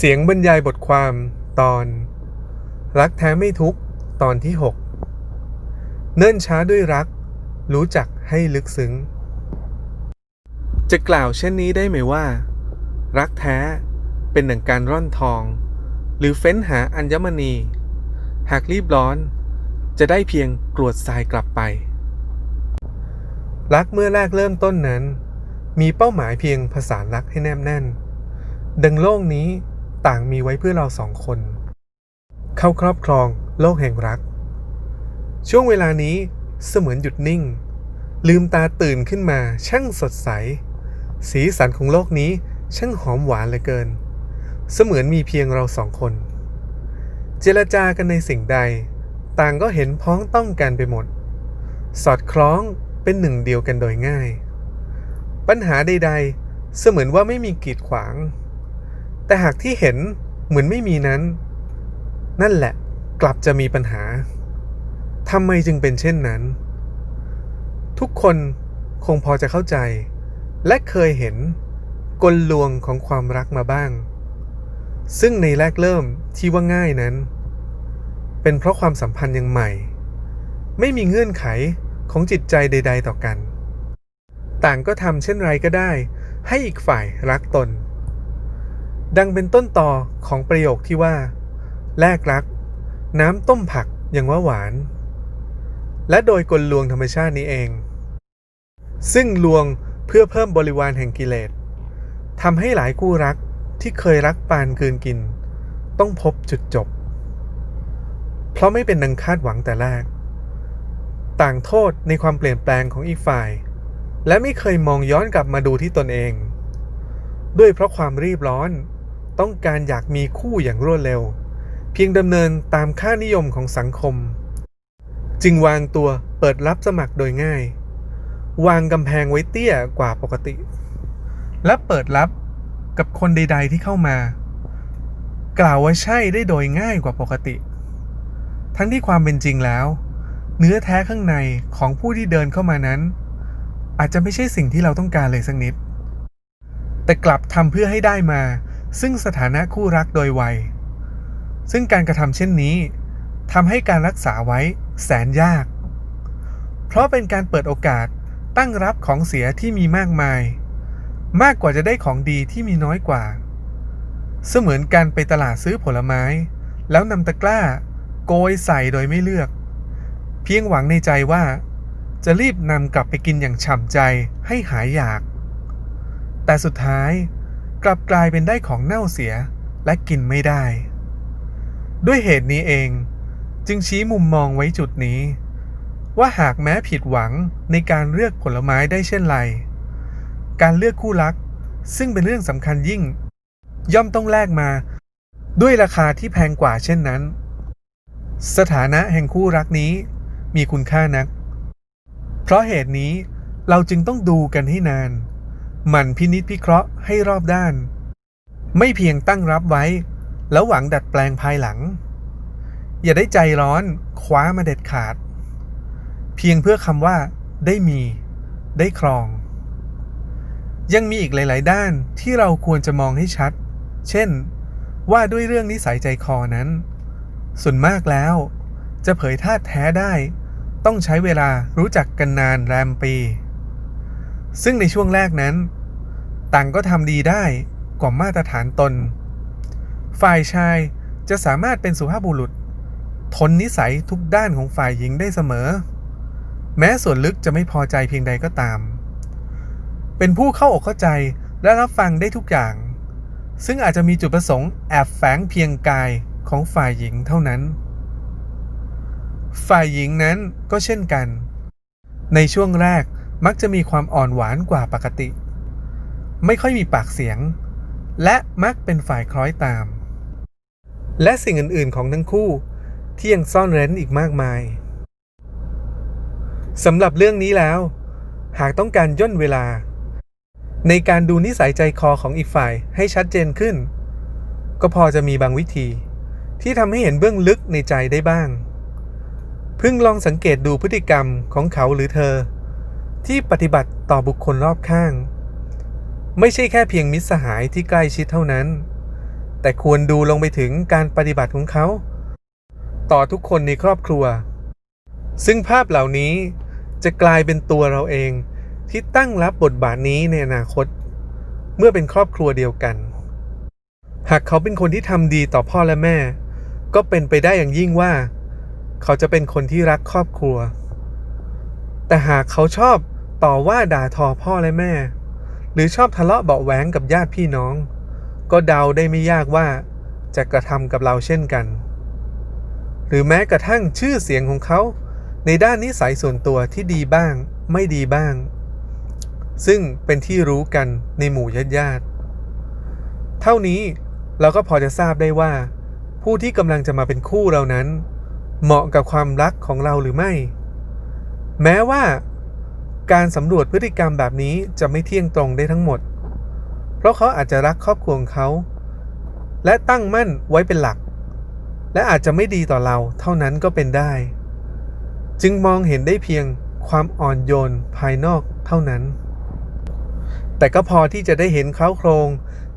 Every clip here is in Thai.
เสียงบรรยายบทความตอน รักแท้ไม่ทุกตอนที่ 6 เนิ่นช้าด้วยรัก รู้จักให้ลึกซึ้ง จะกล่าวเช่นนี้ได้ไหมว่า รักแท้เป็นหนังการร่อนทอง หรือเฟ้นหาอัญมณี หากรีบร้อน จะได้เพียงกรวดทรายกลับไป รักเมื่อแรกเริ่มต้นนั้น มีเป้าหมายเพียงผสานรักให้แนบแน่นดังโลกนี้ ต่างมีไว้เพื่อเราสองคน เข้าครอบครองโลกแห่งรัก ช่วงเวลานี้เสมือนหยุดนิ่ง ลืมตาตื่นขึ้นมาช่างสดใส สีสันของโลกนี้ช่างหอมหวานเหลือเกิน เสมือนมีเพียงเราสองคน เจรจากันในสิ่งใด ต่างก็เห็นพ้องต้องกันไปหมด สอดคล้องเป็นหนึ่งเดียวกันโดยง่าย ปัญหาใดๆ เสมือนว่าไม่มีกีดขวาง แต่หากที่เห็นเหมือนไม่มีนั้น นั่นแหละกลับจะมีปัญหาทำไมจึงเป็นเช่นนั้น ทุกคนคงพอจะเข้าใจ และเคยเห็นกลลวงของความรักมาบ้าง ซึ่งในแรกเริ่มที่ว่าง่ายนั้น เป็นเพราะความสัมพันธ์ยังใหม่ ไม่มีเงื่อนไขของจิตใจใด ๆ ต่อกัน ต่างก็ทำเช่นไรก็ได้ ให้อีกฝ่ายรักตน ดังเป็นต้นต่อของประโยคที่ว่า แลกรัก น้ำต้มผักยังว่าหวาน และโดยกลลวงธรรมชาตินี้เอง ซึ่งลวงเพื่อเพิ่มบริวารแห่งกิเลสทำให้หลายคู่รักที่เคยรักปานเกินกิน ต้องพบจุดจบ เพราะไม่เป็นดังคาดหวังแต่แรก ต่างโทษในความเปลี่ยนแปลงของอีกฝ่าย และไม่เคยมองย้อนกลับมาดูที่ตนเอง ด้วยเพราะความรีบร้อน ต้องการอยากมีคู่อย่างรวดเร็ว เพียงดำเนินตามค่านิยมของสังคม จึงวางตัวเปิดรับสมัครโดยง่าย วางกำแพงไว้เตี้ยกว่าปกติ และเปิดรับกับคนใด ๆ ที่เข้ามา กล่าวว่าใช่ได้โดยง่ายกว่าปกติ ทั้งที่ความเป็นจริงแล้ว เนื้อแท้ข้างในของผู้ที่เดินเข้ามานั้น อาจจะไม่ใช่สิ่งที่เราต้องการเลยสักนิด แต่กลับทำเพื่อให้ได้มา ซึ่งสถานะคู่รักโดยไวยซึ่งการกระทำเช่นนี้ทำให้การรักษาไว้แสนยาก เพราะเป็นการเปิดโอกาสตั้งรับของเสียที่มีมากมาย มากกว่าจะได้ของดีที่มีน้อยกว่า เสมือนการไปตลาดซื้อผลไม้ แล้วนำตะกร้า โกยใส่โดยไม่เลือก เพียงหวังในใจว่า จะรีบนำกลับไปกินอย่างฉ่ำใจให้หายอยาก แต่สุดท้าย กลับกลายเป็นได้ของเน่าเสียและกินไม่ได้ ด้วยเหตุนี้เองจึงชี้มุมมองไว้จุดนี้ ว่าหากแม้ผิดหวังในการเลือกผลไม้ได้เช่นไร การเลือกคู่รักซึ่งเป็นเรื่องสำคัญยิ่ง ย่อมต้องแลกมา ด้วยราคาที่แพงกว่าเช่นนั้น สถานะแห่งคู่รักนี้มีคุณค่านัก เพราะเหตุนี้เราจึงต้องดูกันให้นาน มันพินิจพิเคราะห์ให้รอบด้าน ไม่เพียงตั้งรับไว้ แล้วหวังดัดแปลงภายหลัง อย่าได้ใจร้อนคว้ามาเด็ดขาด เพียงเพื่อคำว่า ได้มี ได้ครอง ยังมีอีกหลาย ๆ ด้านที่เราควรจะมองให้ชัด เช่น ว่าด้วยเรื่องนิสัยใจคอนั้น ส่วนมากแล้ว จะเผยธาตุแท้ได้ ต้องใช้เวลารู้จักกันนานแรมปีซึ่งในช่วงแรกนั้น ต่างก็ทำดีได้กว่ามาตรฐานตน ฝ่ายชายจะสามารถเป็นสุภาพบุรุษ ทนนิสัยทุกด้านของฝ่ายหญิงได้เสมอ แม้ส่วนลึกจะไม่พอใจเพียงใดก็ตาม เป็นผู้เข้าอกเข้าใจและรับฟังได้ทุกอย่าง ซึ่งอาจจะมีจุดประสงค์แอบแฝงเพียงกายของฝ่ายหญิงเท่านั้น ฝ่ายหญิงนั้นก็เช่นกัน ในช่วงแรกมักจะมีความอ่อนหวานกว่าปกติ ไม่ค่อยมีปากเสียง และมักเป็นฝ่ายคล้อยตาม และสิ่งอื่น ๆ ของทั้งคู่ที่ยังซ่อนเร้นอีกมากมายสำหรับเรื่องนี้แล้ว หากต้องการย่นเวลา ในการดูนิสัยใจคอของอีกฝ่ายให้ชัดเจนขึ้น ก็พอจะมีบางวิธี ที่ทำให้เห็นเบื้องลึกในใจได้บ้างพึ่งลองสังเกตดูพฤติกรรมของเขาหรือเธอ ที่ปฏิบัติต่อบุคคลรอบข้าง ไม่ใช่แค่เพียงมิตรสหายที่ใกล้ชิดเท่านั้น แต่ควรดูลงไปถึงการปฏิบัติของเขา ต่อทุกคนในครอบครัว ซึ่งภาพเหล่านี้จะกลายเป็นตัวเราเองที่ตั้งรับบทบาทนี้ในอนาคต เมื่อเป็นครอบครัวเดียวกัน หากเขาเป็นคนที่ทำดีต่อพ่อและแม่ ก็เป็นไปได้อย่างยิ่งว่า เขาจะเป็นคนที่รักครอบครัว แต่หากเขาชอบต่อว่าด่าทอพ่อและแม่ รือชอบทะเลาะเบาแหวงกับญาติพี่น้อง ก็เดาได้ไม่ยากว่าจะกระทำกับเราเช่นกัน หรือแม้กระทั่งชื่อเสียงของเขา ในด้านนิสัยส่วนตัวที่ดีบ้าง ไม่ดีบ้าง ซึ่งเป็นที่รู้กันในหมู่ญาติญาติเท่านี้เราก็พอจะทราบได้ว่า ผู้ที่กำลังจะมาเป็นคู่เรานั้น เหมาะกับความรักของเราหรือไม่ แม้ว่า การสำรวจพฤติกรรมแบบนี้จะไม่เที่ยงตรงได้ทั้งหมด เพราะเขาอาจจะรักครอบครัวของเขา และตั้งมั่นไว้เป็นหลัก และอาจจะไม่ดีต่อเราเท่านั้นก็เป็นได้ จึงมองเห็นได้เพียงความอ่อนโยนภายนอกเท่านั้น แต่ก็พอที่จะได้เห็นเคล้าโครง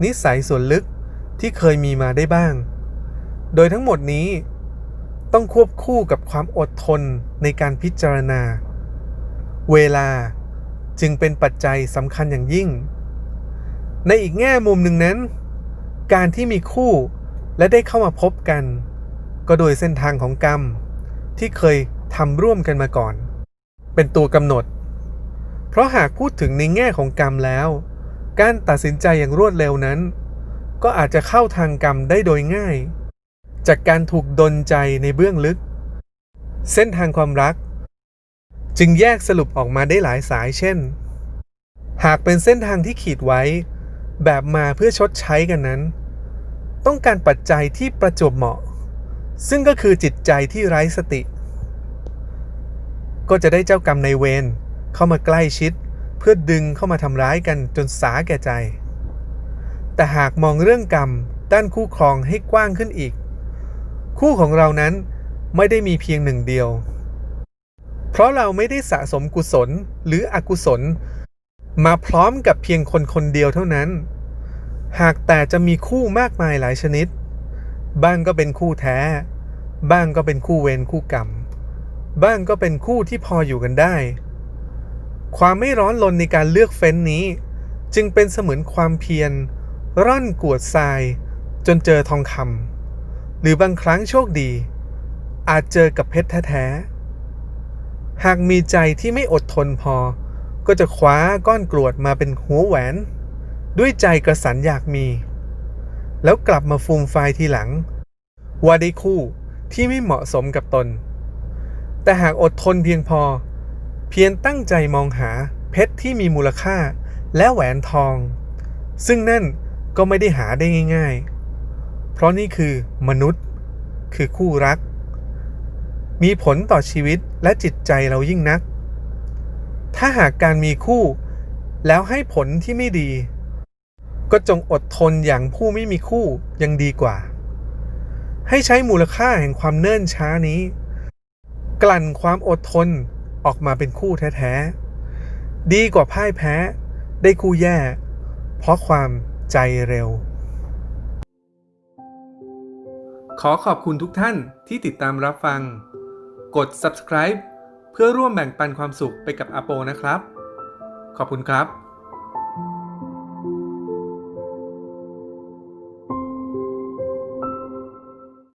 นิสัยส่วนลึกที่เคยมีมาได้บ้าง โดยทั้งหมดนี้ต้องควบคู่กับความอดทนในการพิจารณา เวลาจึงเป็นปัจจัยสำคัญอย่างยิ่ง ในอีกแง่มุมหนึ่งนั้น การที่มีคู่และได้เข้ามาพบกัน ก็โดยเส้นทางของกรรม ที่เคยทำร่วมกันมาก่อน เป็นตัวกำหนด เพราะหากพูดถึงในแง่ของกรรมแล้ว การตัดสินใจอย่างรวดเร็วนั้น ก็อาจจะเข้าทางกรรมได้โดยง่าย จากการถูกดนใจในเบื้องลึก เส้นทางความรัก จึงแยกสรุปออกมาได้หลายสายเช่น หากเป็นเส้นทางที่ขีดไว้ แบบมาเพื่อชดใช้กันนั้น ต้องการปัจจัยที่ประจวบเหมาะ ซึ่งก็คือจิตใจที่ไร้สติ ก็จะได้เจ้ากรรมในเวรเข้ามาใกล้ชิด เพื่อดึงเข้ามาทำร้ายกันจนสาแก่ใจ แต่หากมองเรื่องกรรมด้านคู่ครองให้กว้างขึ้นอีก คู่ของเรานั้นไม่ได้มีเพียงหนึ่งเดียว เพราะเราไม่ได้สะสมกุศลหรืออกุศล มาพร้อมกับเพียงคนคนเดียวเท่านั้น หากแต่จะมีคู่มากมายหลายชนิด บ้างก็เป็นคู่แท้ บ้างก็เป็นคู่เวรคู่กรรม บ้างก็เป็นคู่ที่พออยู่กันได้ ความไม่ร้อนรนในการเลือกเฟ้นนี้ จึงเป็นเสมือนความเพียร ร่อนกวดทราย จนเจอทองคำหรือบางครั้งโชคดี อาจเจอกับเพชรแท้ๆ หากมีใจที่ไม่อดทนพอ ก็จะคว้าก้อนกรวดมาเป็นหัวแหวน ด้วยใจกระสันอยากมี แล้วกลับมาฟูมไฟทีหลัง ว่าได้คู่ที่ไม่เหมาะสมกับตน แต่หากอดทนเพียงพอ เพียงตั้งใจมองหาเพชรที่มีมูลค่าและแหวนทอง ซึ่งนั่นก็ไม่ได้หาได้ง่าย ๆ เพราะนี่คือมนุษย์ คือคู่รัก มีผลต่อชีวิตและจิตใจเรายิ่งนัก ถ้าหากการมีคู่ แล้วให้ผลที่ไม่ดี ก็จงอดทนอย่างผู้ไม่มีคู่ยังดีกว่า ให้ใช้มูลค่าแห่งความเนิ่นช้านี้ กลั่นความอดทนออกมาเป็นคู่แท้ๆ ดีกว่าพ่ายแพ้ได้คู่แย่ เพราะความใจเร็ว ขอขอบคุณทุกท่านที่ติดตามรับฟัง กด subscribe เพื่อร่วมแบ่งปันความสุขไปกับอาโปนะครับ ขอบคุณครับ